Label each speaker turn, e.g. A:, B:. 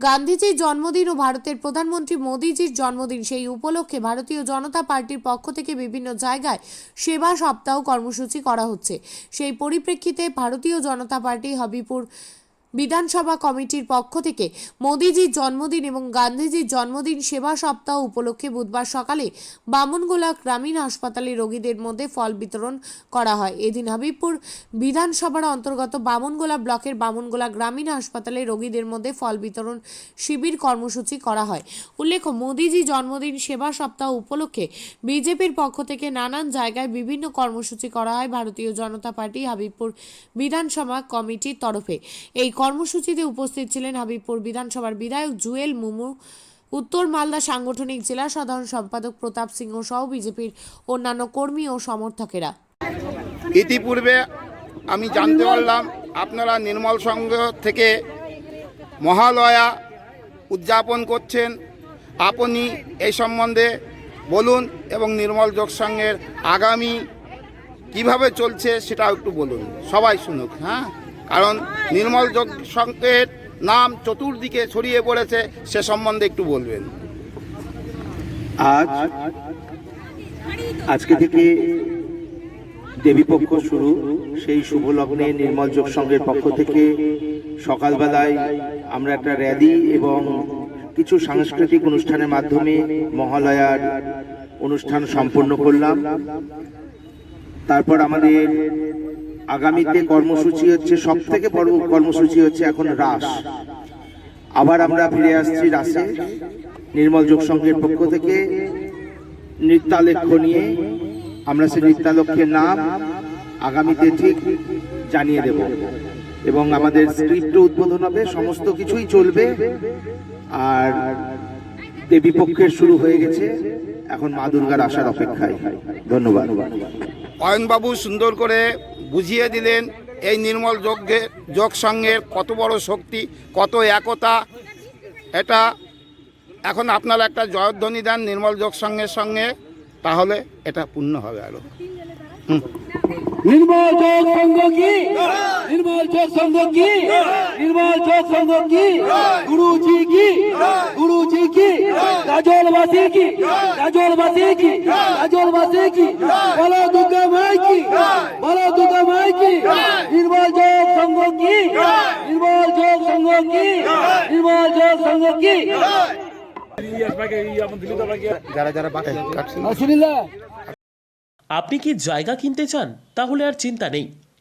A: গান্ধীজির জন্মদিন ও ভারতের প্রধানমন্ত্রী মোদীজির জন্মদিন, সেই উপলক্ষে ভারতীয় জনতা পার্টির পক্ষ থেকে বিভিন্ন জায়গায় সেবা সপ্তাহ কর্মসূচি করা হচ্ছে। সেই পরিপ্রেক্ষিতে ভারতীয় জনতা পার্টি হবিপুর বিধানসভা কমিটির পক্ষ থেকে মোদিজির জন্মদিন এবং গান্ধীজির জন্মদিন সেবা সপ্তাহ উপলক্ষে বুধবার সকালে বামনগোলা গ্রামীণ হাসপাতালে রোগীদের মধ্যে ফল বিতরণ করা হয়। এদিন হাবিবপুর বিধানসভার অন্তর্গত বামনগোলা ব্লকের বামনগোলা গ্রামীণ হাসপাতালে রোগীদের মধ্যে ফল বিতরণ শিবির কর্মসূচি করা হয়। উল্লেখ্য, মোদিজি জন্মদিন সেবা সপ্তাহ উপলক্ষে বিজেপির পক্ষ থেকে নানান জায়গায় বিভিন্ন কর্মসূচি করা হয় ভারতীয় জনতা পার্টি হাবিবপুর বিধানসভা কমিটির তরফে। এই কর্মসূচিতে উপস্থিত ছিলেন হাবিবপুর বিধানসভার বিধায়ক জুয়েল মুমু, উত্তর মালদা সাংগঠনিক জেলা সাধারণ সম্পাদক প্রতাপ সিংহ সহ বিজেপির অন্যান্য কর্মী ও সমর্থকেরা।
B: ইতিপূর্বে আমি জানতে পারলাম, আপনারা নির্মল সংঘ থেকে মহালয়া উদযাপন করছেন। আপনি এই সম্বন্ধে বলুন এবং নির্মল যোগ আগামী কীভাবে চলছে সেটাও একটু বলুন। সবাই শুনুক হ্যাঁ? কারণ নির্মল সংঘের নাম চতুর্দিকে ছড়িয়ে পড়েছে, সে সম্বন্ধে একটু বলবেন।
C: আজ, আজকে থেকে দেবীপক্ষ শুরু। সেই শুভ লগ্নে নির্মল যোগ সংঘের পক্ষ থেকে সকালবেলায় আমরা একটা র্যালি এবং কিছু সাংস্কৃতিক অনুষ্ঠানের মাধ্যমে মহালয়ার অনুষ্ঠান সম্পন্ন করলাম। তারপর আমাদের আগামীতে কর্মসূচি হচ্ছে সব থেকে বড় কর্মসূচি হচ্ছে এখন রাস আবার আমরা ফিরে আসছি রাসে নির্মল যোগ সংঘের পক্ষ থেকে নৃত্যালেখ্য নিয়ে আমরা সেই নৃত্যালক্ষ্যের নাম আগামীতে ঠিক জানিয়ে দেব। এবং আমাদের স্ক্রিপ্ট উদ্বোধন হবে, সমস্ত কিছুই চলবে। আর দেবী পক্ষের শুরু হয়ে গেছে। এখন মা দুর্গার আসার অপেক্ষায়। ধন্যবাদ।
B: অয়নবাবু সুন্দর করে বুঝিয়ে দিলেন এই নির্মল যজ্ঞে যোগ সঙ্গের কত বড় শক্তি, কত একতা। এটা এখন আপনারা একটা জয়ধ্বনি দেন নির্মল যোগ সঙ্গের সঙ্গে, তাহলে এটা পূর্ণ হবে আরও।
D: নির্মল কি? নির্মল যোগ সংঘ কি? নির্মল যোগ সংঘ কি? গুরুজি কি? গুরুজি কি? গাজলবাসী কি? গাজলবাসী কি? গাজলবাসী কি? বলো দুর্গা মাই কি? বলো দুর্গা মাই কি? নির্মল যোগ সংঘ কি? নির্মল যোগ সংঘ কি? নির্মল যোগ সংঘ কি?
E: আপনি কি জায়গা কিনতে চান? তাহলে আর চিন্তা নেই।